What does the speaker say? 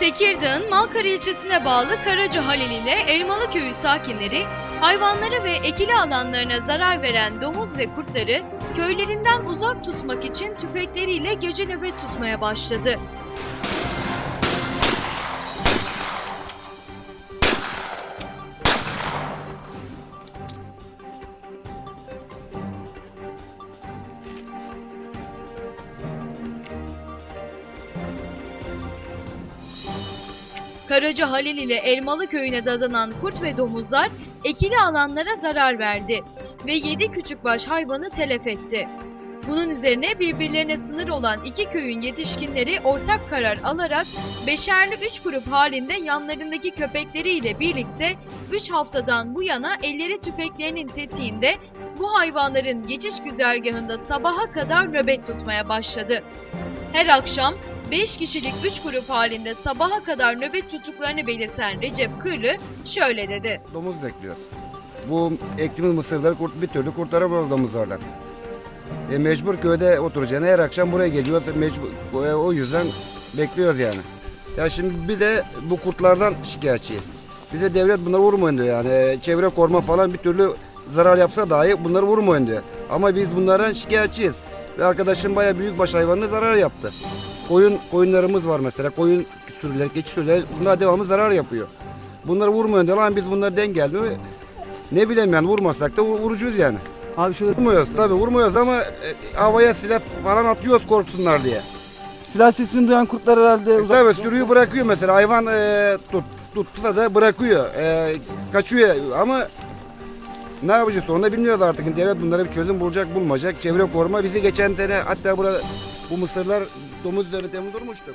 Tekirdağ'ın Malkara ilçesine bağlı Karaca Halil ile Elmalı köyü sakinleri hayvanları ve ekili alanlarına zarar veren domuz ve kurtları köylerinden uzak tutmak için tüfekleriyle gece nöbet tutmaya başladı. Karaca Halil ile Elmalı köyüne dadanan kurt ve domuzlar ekili alanlara zarar verdi ve 7 küçükbaş hayvanı telef etti. Bunun üzerine birbirlerine sınır olan iki köyün yetişkinleri ortak karar alarak beşerli üç grup halinde yanlarındaki köpekleriyle birlikte 3 haftadan bu yana elleri tüfeklerinin tetiğinde bu hayvanların geçiş güzergahında sabaha kadar nöbet tutmaya başladı. Her akşam 5 kişilik 3 grup halinde sabaha kadar nöbet tuttuklarını belirten Recep Kırlı şöyle dedi. Domuz bekliyor. Bu ektiğimiz mısırları kurt, bir türlü kurtaramıyoruz domuzlardan. E, mecbur köyde oturacağına her akşam buraya geliyor. Mecbur, e, o yüzden bekliyoruz yani. Ya şimdi bir de bu kurtlardan şikayetçiyiz. Bize devlet bunları vurmayın diyor yani. E, Çevre koruma falan bir türlü zarar yapsa dahi bunları vurmayın diyor. Ama biz bunlardan şikayetçiyiz. Ve arkadaşım bayağı büyükbaş hayvanına zarar yaptı. Koyun koyunlarımız var mesela. Koyun sürüleri, keçi sürüleri bunlar devamlı zarar yapıyor. Bunları vurmayın diyor ama biz bunları dengelmiyor. Ne bileyim yani vurmasak da vur- vurucuyuz yani. Abi şurada Vurmuyoruz tabii vurmuyoruz ama e, havaya silah falan atıyoruz korksunlar diye. silah sesini duyan kurtlar herhalde E, uzak. tabii sürüyü bırakıyor mesela hayvan e, tut, tutsa da bırakıyor. E, kaçıyor ama ne yapacağız onu da bilmiyoruz artık. Devlet bunlara bir çözüm bulacak bulmayacak. Çevre koruma bizi geçen sene hatta burada bu mısırlar domuz üzerinde durmuştuk.